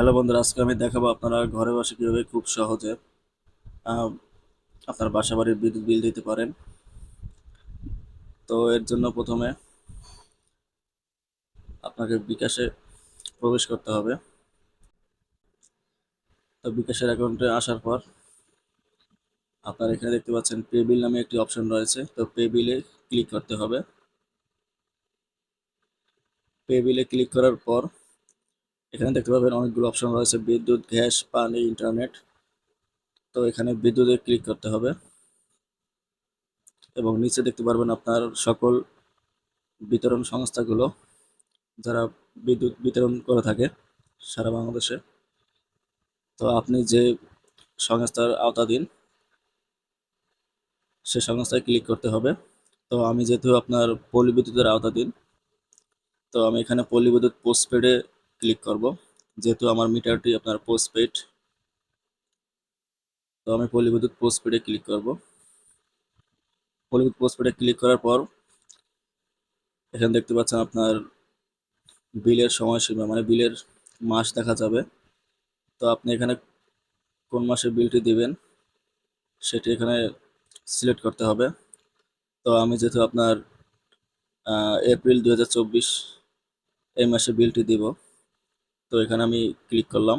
Hello বন্ধুরা, আজকে আমি দেখাবো আপনারা ঘরে বসে কীভাবে খুব সহজে আপনার বাসা বাড়ির বিদ্যুৎ বিল দিতে পারেন। তো এর জন্য প্রথমে আপনাকে বিকাশে প্রবেশ করতে হবে। তো বিকাশের অ্যাকাউন্টে আসার পর আপনার এখানে দেখতে পাচ্ছেন পে বিল নামে একটি অপশন রয়েছে। তো পে বিলে ক্লিক করতে হবে। পে বিলে ক্লিক করার পর এখানে দেখতে পাবেন অনেকগুলো অপশন রয়েছে, বিদ্যুৎ, গ্যাস, পানি ইন্টারনেট তো এখানে বিদ্যুতে ক্লিক করতে হবে। এবং নিচে দেখতে পারবেন আপনার সকল বিতরণ সংস্থাগুলো, যারা বিদ্যুৎ বিতরণ করে থাকে সারা বাংলাদেশে। তো আপনি যে সংস্থার আওতাধীন, সে সংস্থায় ক্লিক করতে হবে। তো আমি যেহেতু আপনার পল্লী বিদ্যুতের আওতাধীন, তো আমি এখানে পল্লী বিদ্যুৎ পোস্টপেডে ক্লিক করব। যেহেতু আমার মিটারটি আপনার পোস্টপেড তো আমি পল্লী বিদ্যুৎ পোস্টপেডে ক্লিক করব। পল্লী বিদ্যুৎ পোস্টপেডে ক্লিক করার পর এখানে দেখতে পাচ্ছেন আপনার বিলের সময়সীমা মানে বিলের মাস দেখা যাবে। তো আপনি এখানে কোন মাসে বিলটি দিবেন সেটি এখানে সিলেক্ট করতে হবে। তো আমি যেহেতু আপনার এপ্রিল দু হাজার চব্বিশ এই মাসে বিলটি দিব তো এখানে আমি ক্লিক করলাম।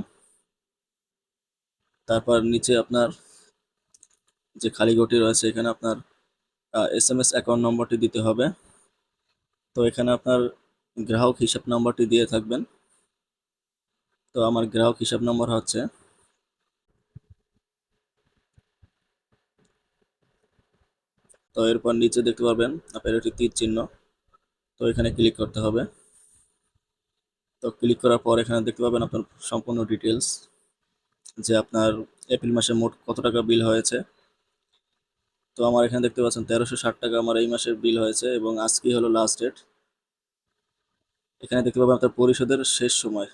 তারপর নিচে আপনার যে খালি ঘরটি রয়েছে, এখানে আপনার এস এম এস অ্যাকাউন্ট নম্বরটি দিতে হবে। তো এখানে আপনার গ্রাহক হিসাব নম্বরটি দিয়ে থাকবেন। তো আমার গ্রাহক হিসাব নম্বর হচ্ছে তো এরপর নিচে দেখতে পারবেন আপনার একটি তীর চিহ্ন। তো এখানে ক্লিক করতে হবে। তো ক্লিক করার পর এখানে দেখতে পাবেন আপনার সম্পূর্ণ ডিটেলস যে আপনার এপ্রিল মাসে মোট কত টাকা বিল হয়েছে। তো আমার এখানে দেখতে পাচ্ছেন তেরোশো ষাট টাকা আমার এই মাসের বিল হয়েছে এবং আজকেই হলো লাস্ট ডেট এখানে দেখতে পাবেন আপনার পরিশোধের শেষ সময়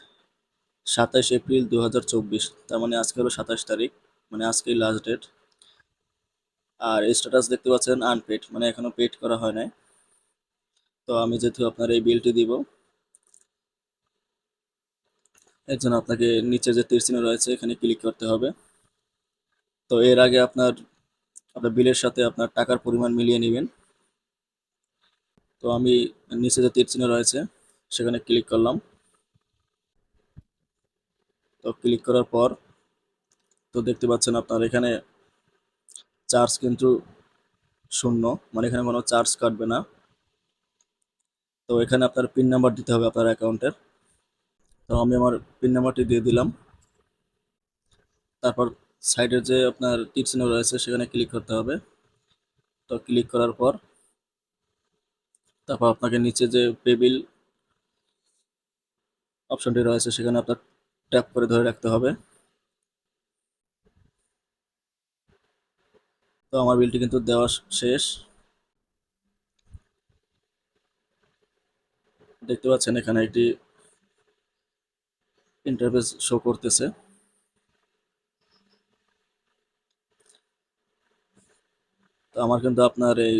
সাতাইশ এপ্রিল দু হাজার চব্বিশ, তার মানে আজকে হলো সাতাশ তারিখ মানে আজকেই লাস্ট ডেট আর স্ট্যাটাস দেখতে পাচ্ছেন আনপেড মানে এখনও পেড করা হয় নাই। তো আমি যেহেতু আপনার এই বিলটি দিব এর জন্য আপনাকে নিচে যে তীর চিহ্ন রয়েছে, এখানে ক্লিক করতে হবে। তো এর আগে আপনার আপনার বিলের সাথে আপনার টাকার পরিমাণ মিলিয়ে নেবেন। তো আমি নিচে যে তীর চিহ্ন রয়েছে, সেখানে ক্লিক করলাম। তো ক্লিক করার পর, তো দেখতে পাচ্ছেন আপনার এখানে চার্জ কিন্তু শূন্য মানে এখানে কোনো চার্জ কাটবে না। তো এখানে আপনার পিন নাম্বার দিতে হবে আপনার অ্যাকাউন্টের তো আমি আমার পিন নাম্বারটি দিয়ে দিলাম। তারপর সাইডের যে আপনার টিপস রয়েছে সেখানে ক্লিক করতে হবে। তো ক্লিক করার পর তারপর আপনাকে নিচে যে পে বিল অপশনটি রয়েছে সেখানে আপনার ট্যাপ করে ধরে রাখতে হবে। তো আমার বিলটি কিন্তু দেওয়া শেষ। দেখতে পাচ্ছেন এখানে একটি ইন্টারফেস শো করতেছে। তো আমার কিন্তু আপনার এই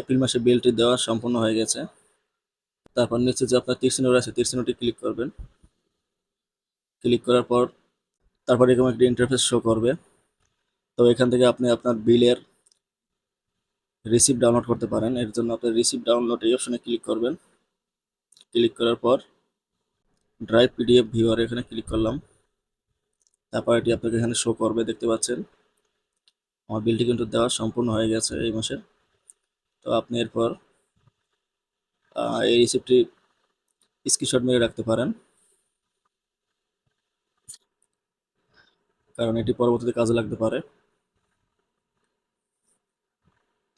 এপ্রিল মাসে বিলটি দেওয়া সম্পূর্ণ হয়ে গেছে। তারপর নিচে যে আপনার তীর চিহ্ন রয়েছে তীর চিহ্নটি ক্লিক করবেন। ক্লিক করার পর তারপর এরকম একটি ইন্টারফেস শো করবে। তো এখান থেকে আপনি আপনার বিলের রিসিপ্ট ডাউনলোড করতে পারেন। এর জন্য আপনি রিসিপ্ট ডাউনলোড এই অপশনে ক্লিক করবেন। ক্লিক করার পর ড্রাইভ পিডিএফ ভিউয়ার এখানে ক্লিক করলাম। তারপর এটি আপনাকে এখানে শো করবে, দেখতে পাচ্ছেন। আমার বিলটি কিন্তু দেওয়া সম্পূর্ণ হয়ে গেছে এই মাসের তো আপনি এরপর এই রিসিপ্টটি স্ক্রিনশট মেরে রাখতে পারেন। কারণ এটি পরবর্তীতে কাজে লাগতে পারে।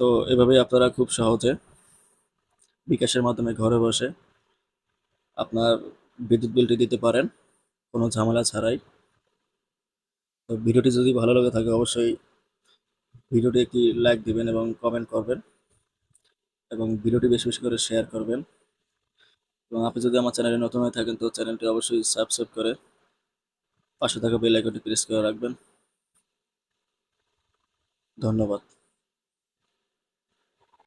তো এভাবেই আপনারা খুব সহজে বিকাশের মাধ্যমে ঘরে বসে আপনার বিদ্যুৎ বিলটি দিতে পারেন, কোনো ঝামেলা ছাড়াই। তো ভিডিওটি যদি ভালো লাগে থাকে অবশ্যই ভিডিওটি একটি লাইক দিবেন এবং কমেন্ট করবেন এবং ভিডিওটি বেশি বেশি করে শেয়ার করবেন। এবং আপনি যদি আমার চ্যানেলে নতুন হয়ে থাকেন তো চ্যানেলটি অবশ্যই সাবস্ক্রাইব করে পাশে থাকা বেল আইকনটি প্রেস করে রাখবেন। ধন্যবাদ।